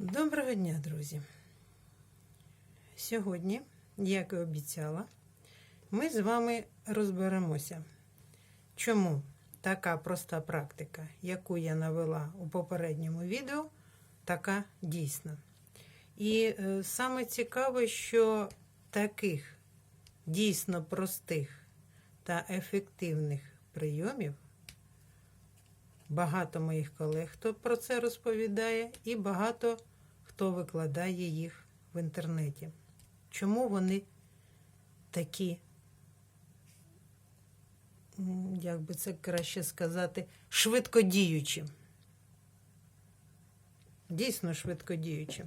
Доброго дня, друзі! Сьогодні, як і обіцяла, ми з вами розберемося, чому така проста практика, яку я навела у попередньому відео, така дійсна. І е, саме цікаве, що таких дійсно простих та ефективних прийомів Багато моїх колег, хто про це розповідає, і багато хто викладає їх в інтернеті. Чому вони такі, як би це краще сказати, швидкодіючі? Дійсно швидкодіючі.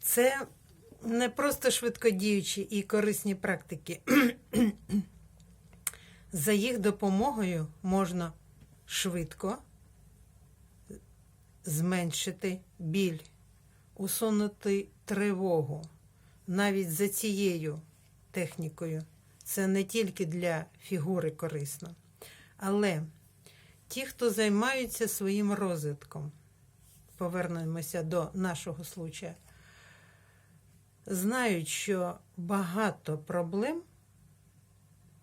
Це не просто швидкодіючі і корисні практики. За їх допомогою можна швидко зменшити біль, усунути тривогу. Навіть за цією технікою. Це не тільки для фігури корисно. Але ті, хто займаються своїм розвитком, повернемося до нашого случая знають, що багато проблем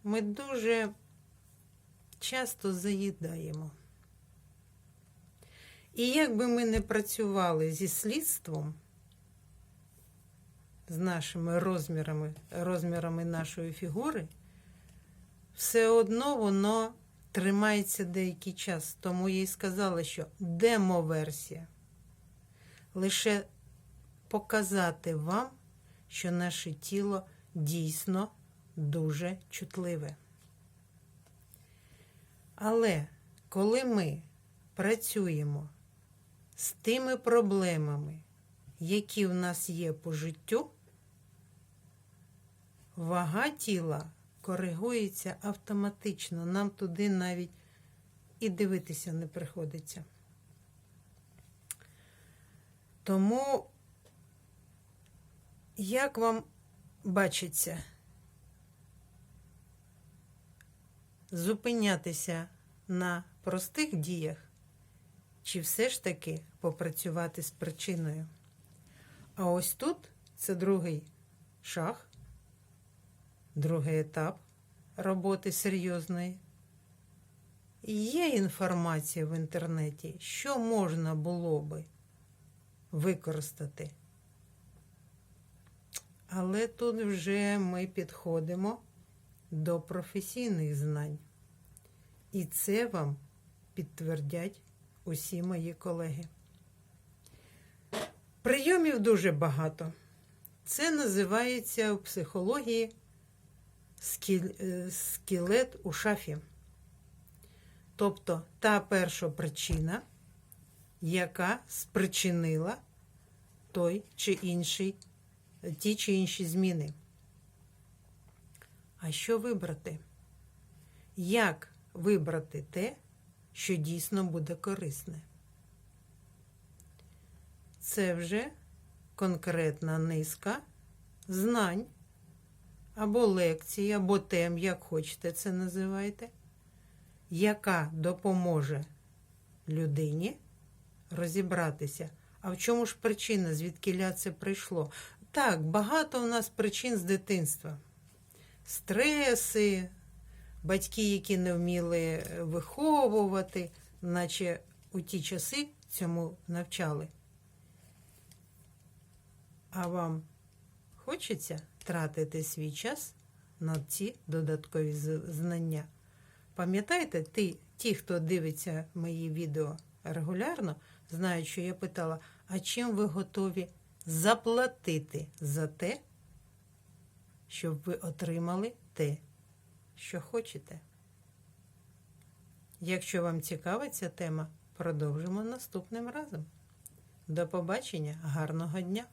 ми дуже часто заїдаємо. І як би ми не працювали зі слідством, з нашими розмірами, розмірами нашої фігури, все одно воно тримається деякий час. Тому я й сказала, що демоверсія. Лише показати вам, що наше тіло дійсно дуже чутливе. Але коли ми працюємо з тими проблемами, які в нас є по життю, вага тіла коригується автоматично. Нам туди навіть і дивитися не приходиться. Тому як вам бачиться, зупинятися на простих діях, чи все ж таки попрацювати з причиною? А ось тут це другий шаг, другий етап роботи серйозної. Є інформація в інтернеті, що можна було би використати. Але тут вже ми підходимо до професійних знань. І це вам підтвердять усі мої колеги. Прийомів дуже багато. Це називається у психології скелет у шафі. Тобто та перша причина, яка спричинила той чи інший ті чи інші зміни. А що вибрати? Як вибрати те, що дійсно буде корисне? Це вже конкретна низка знань або лекцій, або тем, як хочете це називайте, яка допоможе людині розібратися. А в чому ж причина, звідки це прийшло? Так, багато у нас причин з дитинства. Стреси, батьки, які не вміли виховувати, наче у ті часи цьому навчали. А вам хочеться тратити свій час на ці додаткові знання? Пам'ятаєте, ті, хто дивиться мої відео регулярно, знають, що я питала, а чим ви готові? Заплатити за те, щоб ви отримали те, що хочете. Якщо вам цікава ця тема, продовжимо наступним разом. До побачення, гарного дня!